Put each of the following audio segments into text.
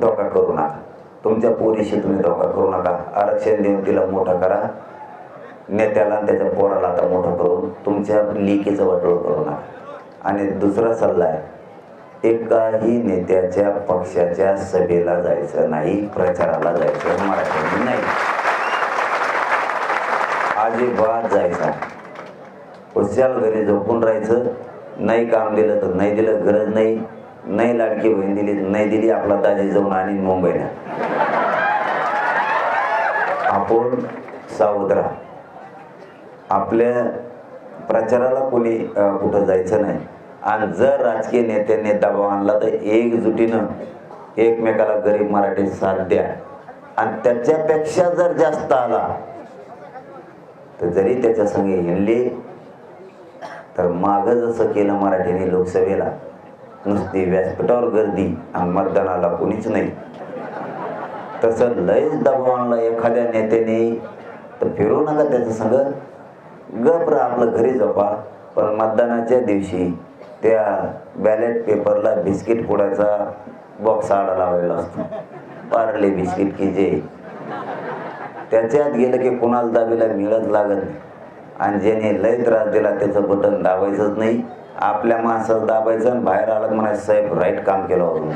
धोका करू नका. तुमच्या पोरीशी तुम्ही धोका करू नका. आरक्षण देऊन तिला मोठं करा. नेत्याला त्याच्या पोराला आता मोठं करून तुमच्या लिकीचं वाटोळ करू नका. आणि दुसरा सल्ला आहे एकाही नेत्याच्या पक्षाच्या सभेला जायचं नाही प्रचाराला जायचं मराठी नाही. अजिबात जायचा खुशाल घरी झोपून राहायचं नाही काम दिलं तर नाही दिलं गरज नाही. नाही लाडकी बहीण दिली नाही दिली आपला दाजी जाऊन आणि मुंबईला. आपण सावध राहा. आपल्या प्रचाराला कोणी कुठं जायचं नाही. आणि जर राजकीय नेत्यांनी दबाव आणला तर एकजुटीनं एकमेकाला गरीब मराठी साथ द्या. आणि त्याच्यापेक्षा जर जास्त आला तर जरी त्याच्या संगे हिंडली तर मागं जसं केलं मराठीने लोकसभेला नुसती व्यासपीठावर गर्दी आणि मतदानाला कोणीच नाही. तसं लयच दबाव आणला एखाद्या नेत्याने. तर फिरू नका त्याचं संग. गप आपलं घरी जपा पण मतदानाच्या दिवशी त्या बॅलेट पेपरला बिस्किट फोडायचा बॉक्स आडा लावलेला असतो. पारले बिस्किट की जे. त्याच्यात गेलं की कुणाला दाबीला मिळत लागत आणि ज्याने लय त्रास दिला त्याचं बटन दाबायचंच नाही. आपल्या माणसाला दाबायचं आणि बाहेर आलं म्हणायचं साहेब राईट काम केलं होतं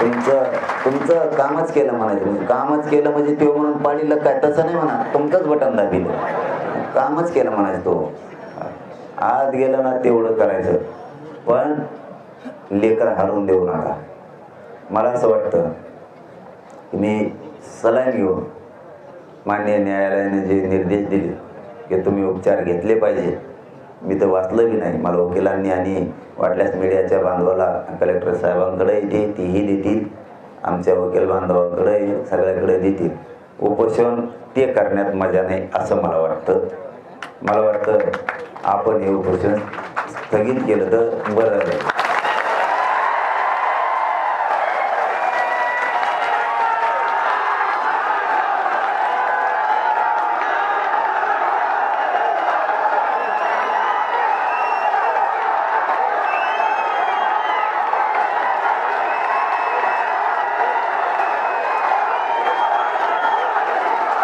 तुमचं. तुमचं कामच केलं म्हणायचं. म्हणजे कामच केलं म्हणजे ते म्हणून पाडीलं काय तसं नाही म्हणा. तुमचंच बटन दाबिलं. कामच केलं म्हणायचं तो. आत गेलं ना तेवढं करायचं. पण लेकर हरवून देऊ नका. मला असं वाटतं की मी सलाईन घेऊन मान्य न्यायालयाने जे निर्देश दिले की तुम्ही उपचार घेतले पाहिजे. मी तर वाचलं बी नाही. मला वकिलांनी आणि वाटल्यास मीडियाच्या बांधवाला कलेक्टर साहेबांकडे येते तीही देतील आमच्या वकील बांधवांकडे सगळ्याकडे देतील. उपोषण ते करण्यात मजा नाही असं मला वाटतं. मला वाटतं आपण हे उपोषण स्थगित केलं तर बरं राहील